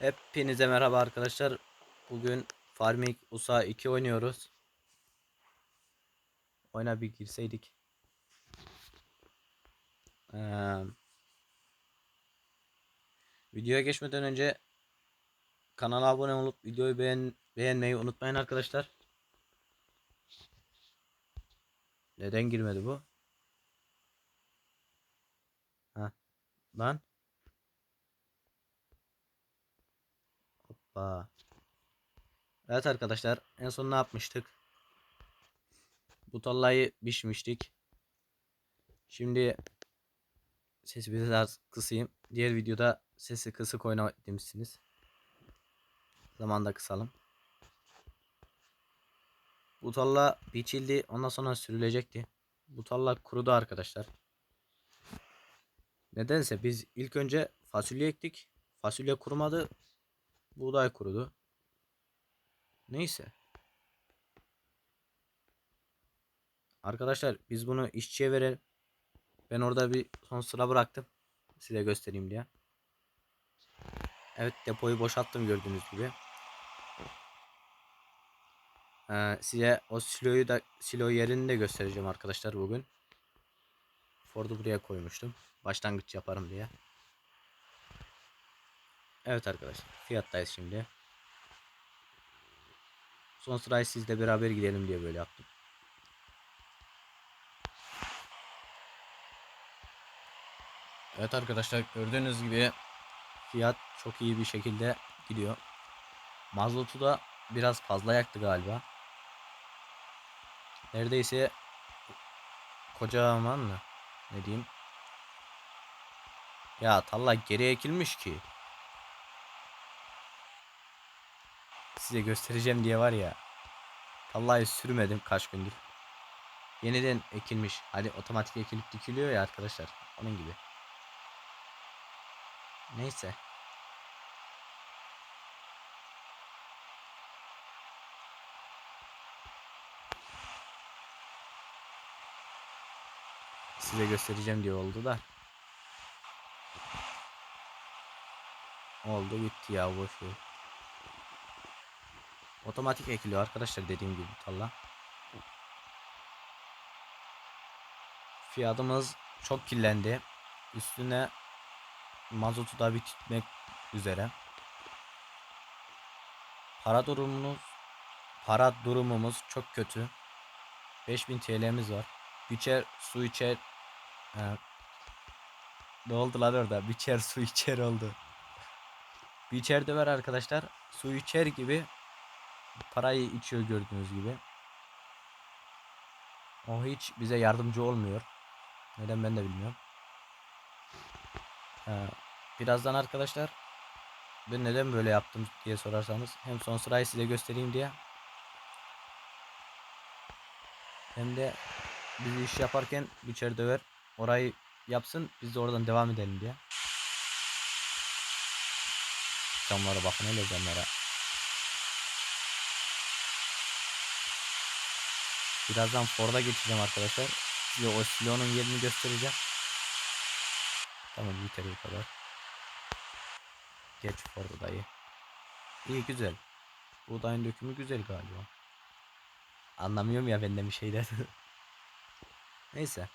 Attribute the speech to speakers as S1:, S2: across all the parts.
S1: Hepinize merhaba arkadaşlar. Bugün Farming USA 2 oynuyoruz. Oyuna bir girseydik. Ee, videoya geçmeden önce kanala abone olup videoyu beğen beğenmeyi unutmayın arkadaşlar. Neden girmedi bu? Ha. Lan. Hoppa. Evet arkadaşlar en son ne yapmıştık? Bu tallayı biçmiştik. Şimdi sesi biraz kısayım. Diğer videoda sesi kısık oyna demişsiniz. Zamanda kısalım. Bu talla biçildi. Ondan sonra sürülecekti. Bu talla kurudu arkadaşlar. Nedense biz ilk önce fasulye ektik. Fasulye kurumadı. Buğday kurudu. Neyse. Arkadaşlar biz bunu işçiye verelim. Ben orada bir son sıra bıraktım. Size göstereyim diye. Evet depoyu boşalttım gördüğünüz gibi. Ee, size o siloyu da silo yerini de göstereceğim arkadaşlar bugün. Ford'u buraya koymuştum. Başlangıç yaparım diye. Evet arkadaşlar fiyattayız şimdi. Son sırayı sizle beraber gidelim diye böyle yaptım. Evet arkadaşlar gördüğünüz gibi fiyat çok iyi bir şekilde gidiyor. Mazotu da biraz fazla yaktı galiba. Neredeyse kocaman mı? Ne diyeyim? Ya talla geri ekilmiş ki. Size göstereceğim diye var ya. Tallayı sürmedim kaç gündür. Yeniden ekilmiş. Hani otomatik ekilip dikiliyor ya arkadaşlar. Onun gibi. Neyse. Size göstereceğim diye oldu da. Oldu bitti ya boş ver. Otomatik ekiliyor arkadaşlar dediğim gibi talla. Fiyatımız çok kirlendi. Üstüne mazotu da bitmek üzere. Para durumumuz para durumumuz çok kötü. 5000 TL'miz var. Biçer su içer He. Ne oldu lan orada? Biçer su içer oldu. Biçer de var arkadaşlar. Su içer gibi parayı içiyor gördüğünüz gibi. O hiç bize yardımcı olmuyor. Neden ben de bilmiyorum. Ee, birazdan arkadaşlar ben neden böyle yaptım diye sorarsanız hem son sırayı size göstereyim diye hem de biz iş yaparken biçer döver orayı yapsın biz de oradan devam edelim diye. Camlara bakın hele camlara. Birazdan Ford'a geçeceğim arkadaşlar. Size o silonun yerini göstereceğim. Tamam yeter bu kadar. Geç Ford'a dayı. İyi güzel. Buğdayın dökümü güzel galiba. Anlamıyorum ya benden bir şeyler. Neyse.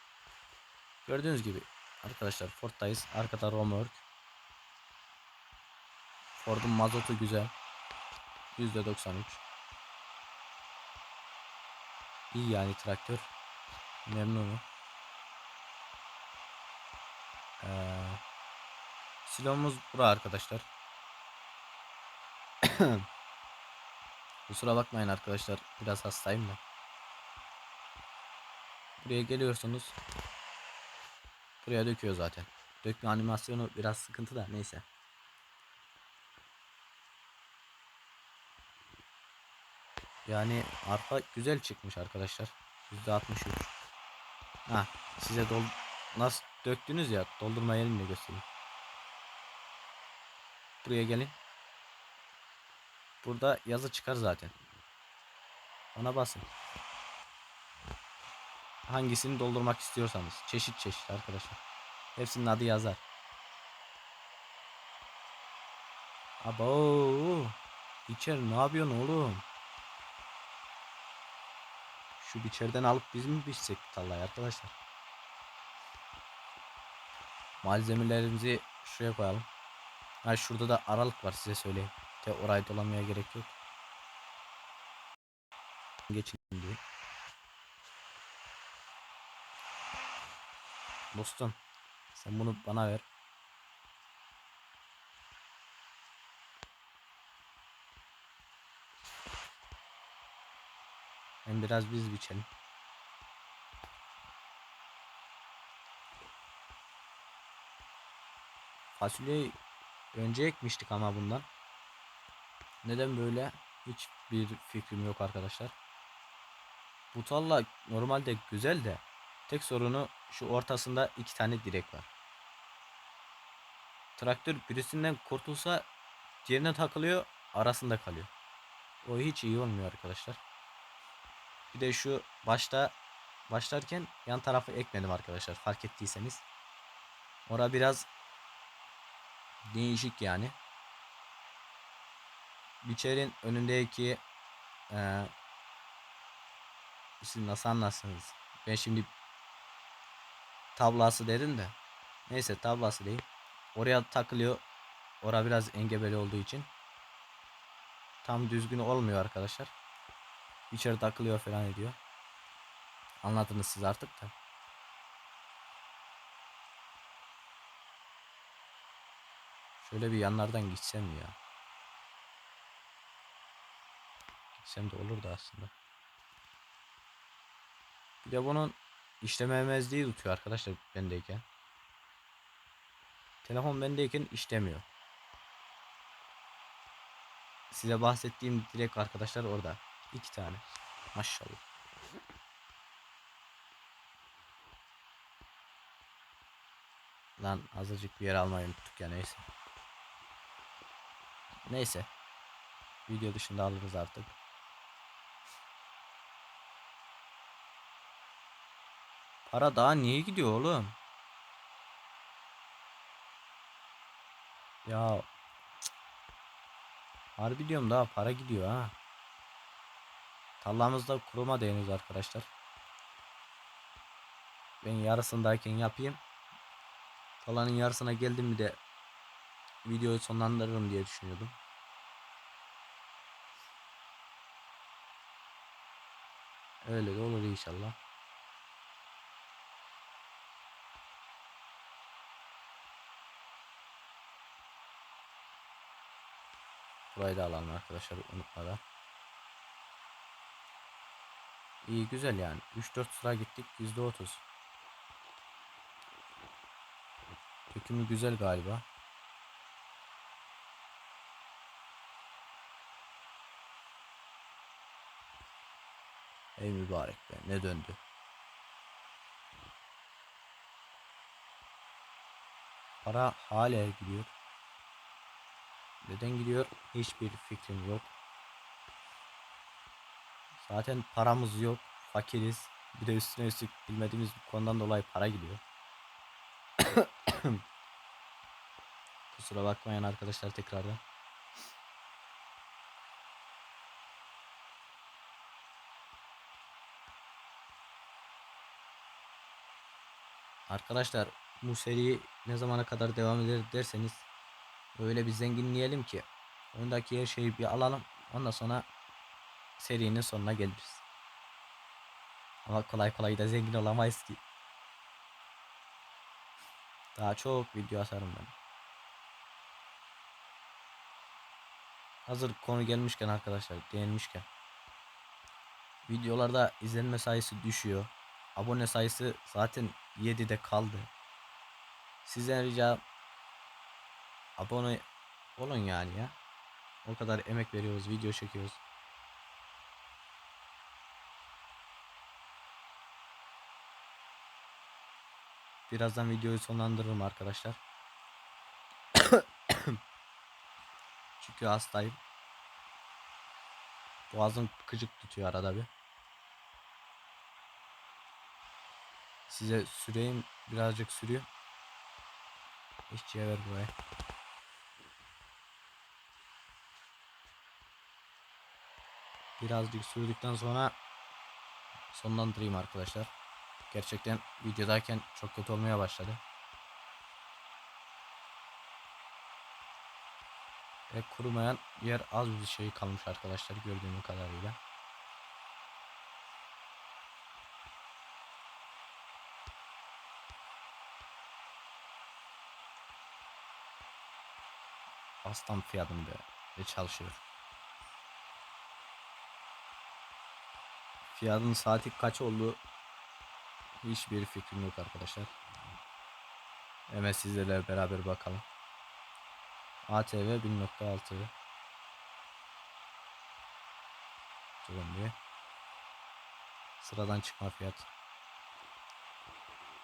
S1: Gördüğünüz gibi arkadaşlar Ford'dayız. Arkada Romork. Ford'un mazotu güzel. %93. İyi yani traktör. Memnunum. Ee, silomuz bura arkadaşlar. Kusura bakmayın arkadaşlar. Biraz hastayım da. Buraya geliyorsunuz. Buraya döküyor zaten. Dökme animasyonu biraz sıkıntı da neyse. Yani arpa güzel çıkmış arkadaşlar. %63. Ha size dol nasıl döktünüz ya doldurma yerini de göstereyim. Buraya gelin. Burada yazı çıkar zaten. Ona basın. Hangisini doldurmak istiyorsanız. Çeşit çeşit arkadaşlar. Hepsinin adı yazar. Abo. İçer ne yapıyorsun oğlum? Şu biçerden alıp biz mi biçsek tarlayı arkadaşlar? Malzemelerimizi şuraya koyalım. Ha şurada da aralık var size söyleyeyim. Te orayı dolamaya gerek yok. Geçin diye. Dostum sen bunu bana ver. Hem biraz biz biçelim. Fasulyeyi önce ekmiştik ama bundan. Neden böyle? Hiçbir fikrim yok arkadaşlar. Bu tarla normalde güzel de tek sorunu şu ortasında iki tane direk var. Traktör birisinden kurtulsa diğerine takılıyor arasında kalıyor. O hiç iyi olmuyor arkadaşlar. Bir de şu başta başlarken yan tarafı ekmedim arkadaşlar fark ettiyseniz. Ora biraz değişik yani. Biçerin önündeki eee siz nasıl anlarsınız? Ben şimdi tablası dedim de. Neyse tablası değil. Oraya takılıyor. Ora biraz engebeli olduğu için. Tam düzgün olmuyor arkadaşlar. İçeri takılıyor falan ediyor. Anladınız siz artık da. Şöyle bir yanlardan gitsem ya. Gitsem de olur da aslında. Bir de bunun işlememezliği tutuyor arkadaşlar bendeyken. Telefon bendeyken işlemiyor. Size bahsettiğim direkt arkadaşlar orada. İki tane. Maşallah. Lan azıcık bir yer almayı unuttuk ya neyse. Neyse. Video dışında alırız artık. Para daha niye gidiyor oğlum? Ya. Harbi diyorum daha para gidiyor ha. Tarlamızda kuruma değiniz arkadaşlar. Ben yarısındayken yapayım. Tarlanın yarısına geldim mi de videoyu sonlandırırım diye düşünüyordum. Öyle de olur inşallah. Burayı da alalım arkadaşlar unutmadan. İyi güzel yani. 3-4 sıra gittik %30. Dökümü güzel galiba. Ey mübarek be ne döndü. Para hala gidiyor. Neden gidiyor? Hiçbir fikrim yok. Zaten paramız yok. Fakiriz. Bir de üstüne üstlük bilmediğimiz bir konudan dolayı para gidiyor. Kusura bakmayın arkadaşlar tekrardan. Arkadaşlar bu seri ne zamana kadar devam eder derseniz öyle bir zenginleyelim ki oyundaki her şeyi bir alalım ondan sonra serinin sonuna geliriz. Ama kolay kolay da zengin olamayız ki. Daha çok video atarım ben. Hazır konu gelmişken arkadaşlar değinmişken. Videolarda izlenme sayısı düşüyor. Abone sayısı zaten 7'de kaldı. Sizden rica abone olun yani ya. O kadar emek veriyoruz, video çekiyoruz. Birazdan videoyu sonlandırırım arkadaşlar. Çünkü hastayım. Boğazım kıcık tutuyor arada bir. Size süreyim birazcık sürüyor. İşçiye ver buraya. Birazcık sürdükten sonra sonlandırayım arkadaşlar. Gerçekten videodayken çok kötü olmaya başladı. Ve kurumayan yer az bir şey kalmış arkadaşlar gördüğüm kadarıyla. Aslan fiyatını be ve çalışıyor. Fiyatın saati kaç olduğu hiçbir fikrim yok arkadaşlar. Hemen sizlerle beraber bakalım. ATV 1.6 Durun bir. Sıradan çıkma fiyat.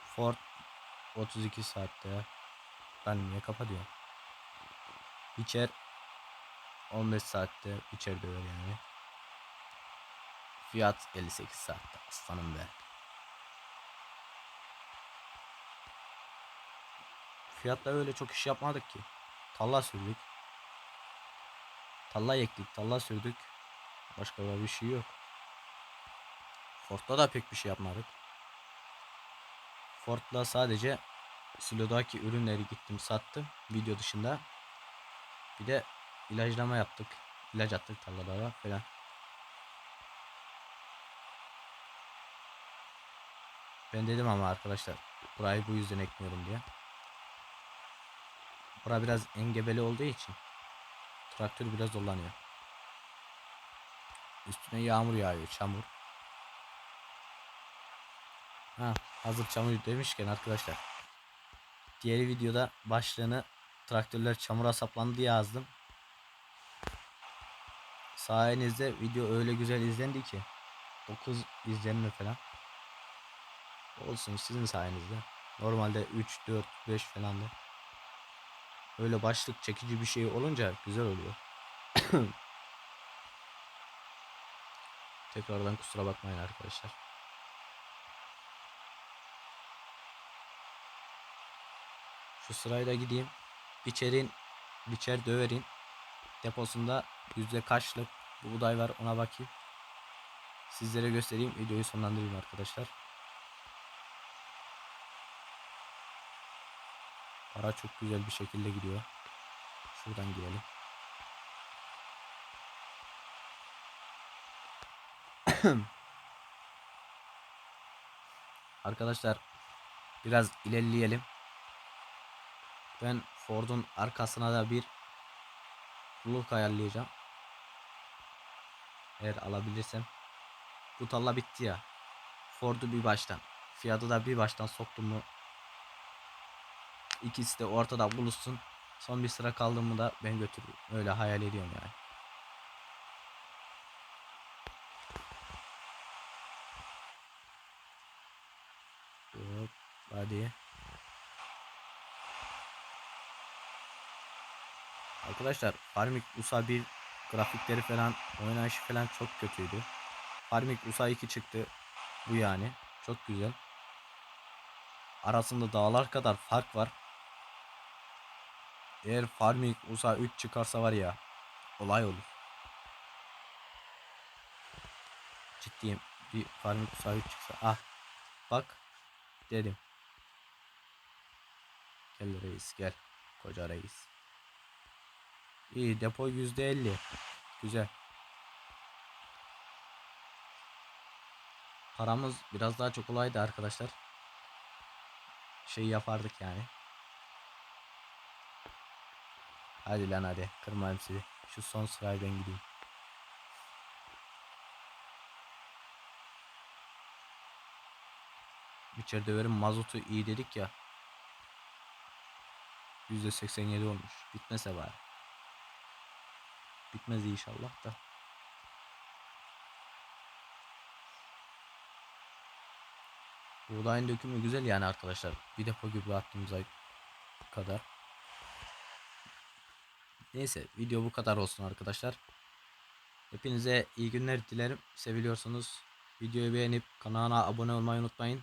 S1: Ford 32 saatte. Ben niye kapatıyorum? Biçer 15 saatte biçer döver yani. Fiyat 58 saatte aslanım be. Fiyatla öyle çok iş yapmadık ki. Talla sürdük. Talla ektik, talla sürdük. Başka da bir şey yok. Ford'da da pek bir şey yapmadık. Ford'la sadece silodaki ürünleri gittim sattım video dışında. Bir de ilaclama yaptık. İlaç attık tarlalara falan. Ben dedim ama arkadaşlar burayı bu yüzden ekmiyorum diye. Bura biraz engebeli olduğu için traktör biraz zorlanıyor. Üstüne yağmur yağıyor, çamur. Ha, hazır çamur demişken arkadaşlar. Diğer videoda başlığını traktörler çamura saplandı diye yazdım. Sayenizde video öyle güzel izlendi ki 9 izlenme falan. Olsun sizin sayenizde. Normalde 3, 4, 5 falan da. Öyle başlık çekici bir şey olunca güzel oluyor. Tekrardan kusura bakmayın arkadaşlar. Şu sırayla gideyim. Biçerin, biçer döverin deposunda yüzde kaçlık buğday var ona bakayım. Sizlere göstereyim. Videoyu sonlandırayım arkadaşlar. Para çok güzel bir şekilde gidiyor. Şuradan girelim. Arkadaşlar biraz ilerleyelim. Ben Ford'un arkasına da bir look ayarlayacağım. Eğer alabilirsem. Bu talla bitti ya. Ford'u bir baştan. Fiyatı da bir baştan soktum mu. İkisi de ortada buluşsun. Son bir sıra kaldı mı da ben götürürüm. Öyle hayal ediyorum yani. Hop, hadi. Arkadaşlar Farmik USA 1 grafikleri falan oynayışı falan çok kötüydü. Farmik USA 2 çıktı. Bu yani. Çok güzel. Arasında dağlar kadar fark var. Eğer Farming USA 3 çıkarsa var ya olay olur. Ciddiyim. Bir Farming USA 3 çıksa. Ah. Bak. Dedim. Gel reis gel. Koca reis. İyi depo %50. Güzel. Paramız biraz daha çok olaydı arkadaşlar. Şey yapardık yani. Hadi lan hadi. Kırmayayım sizi. Şu son sırayı ben gideyim. İçeride döverim mazotu iyi dedik ya. %87 olmuş. Bitmese bari. Bitmez inşallah da. Buğdayın dökümü güzel yani arkadaşlar. Bir depo gibi attığımıza kadar. Neyse video bu kadar olsun arkadaşlar. Hepinize iyi günler dilerim. Seviliyorsunuz. Videoyu beğenip kanala abone olmayı unutmayın.